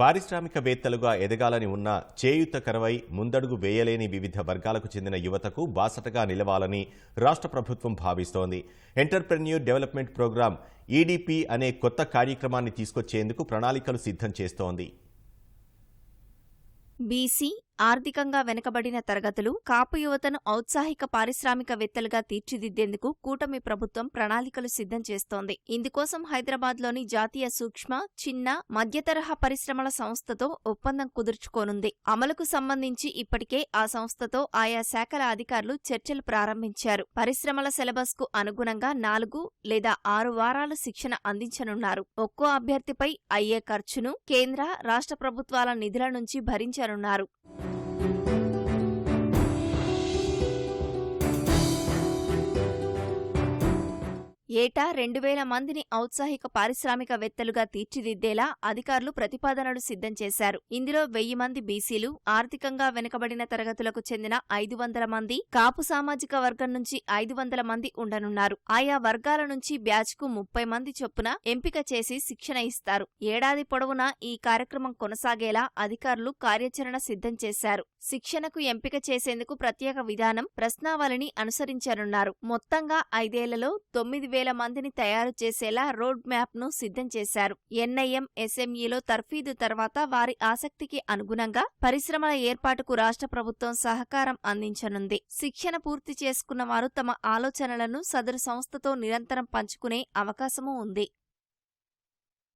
పారిశ్రామికవేత్తలుగా ఎదగాలని ఉన్న చేయుత కరవై ముందడుగు వేయలేని వివిధ వర్గాలకు చెందిన యువతకు బాసటగా నిలవాలని రాష్ట్ర ప్రభుత్వం భావిస్తోంది. ఎంటర్ప్రెన్యూర్ డెవలప్మెంట్ ప్రోగ్రాం ఈడీపీ అనే కొత్త కార్యక్రమాన్ని తీసుకొచ్చేందుకు ప్రణాళికలు సిద్ధం చేస్తోంది. బీసీ ఆర్థికంగా వెనుకబడిన తరగతులు కాపు యువతను ఔత్సాహిక పారిశ్రామికవేత్తలుగా తీర్చిదిద్దేందుకు కూటమి ప్రభుత్వం ప్రణాళికలు సిద్ధం చేస్తోంది. ఇందుకోసం హైదరాబాద్లోని జాతీయ సూక్ష్మ చిన్న మధ్యతరహా పరిశ్రమల సంస్థతో ఒప్పందం కుదుర్చుకోనుంది. అమలుకు సంబంధించి ఇప్పటికే ఆ సంస్థతో ఆయా శాఖల అధికారులు చర్చలు ప్రారంభించారు. పరిశ్రమల సిలబస్కు అనుగుణంగా నాలుగు లేదా ఆరు వారాలు శిక్షణ అందించనున్నారు. ఒక్కో అభ్యర్థిపై అయ్యే ఖర్చును కేంద్ర రాష్ట్ర ప్రభుత్వాల నిధుల నుంచి భరించనున్నారు. Thank you. ఏటా రెండు వేల మందిని ఔత్సాహిక పారిశ్రామికవేత్తలుగా తీర్చిదిద్దేలా అధికారులు ప్రతిపాదనలు సిద్ధం చేశారు. ఇందులో వెయ్యి మంది బీసీలు ఆర్థికంగా వెనుకబడిన తరగతులకు చెందిన ఐదు వందల మంది కాపు సామాజిక వర్గం నుంచి ఐదు వందల మంది ఉండనున్నారు. ఆయా వర్గాల నుంచి బ్యాచ్కు ముప్పై మంది చొప్పున ఎంపిక చేసి శిక్షణ ఇస్తారు. ఏడాది పొడవునా ఈ కార్యక్రమం కొనసాగేలా అధికారులు కార్యాచరణ సిద్ధం చేశారు. శిక్షణకు ఎంపిక చేసేందుకు ప్రత్యేక విధానం ప్రశ్నావళిని అనుసరించనున్నారు. మొత్తంగా ఐదేళ్ళలో తొమ్మిది వేల మందిని తయారు చేసేలా రోడ్ మ్యాప్ను సిద్ధం చేశారు. ఎన్ఐఎం ఎస్ఎంఈలో తర్ఫీదు తర్వాత వారి ఆసక్తికి అనుగుణంగా పరిశ్రమల ఏర్పాటుకు రాష్ట్ర ప్రభుత్వం సహకారం అందించనుంది. శిక్షణ పూర్తి చేసుకున్న వారు తమ ఆలోచనలను సదరు సంస్థతో నిరంతరం పంచుకునే అవకాశమూ ఉంది.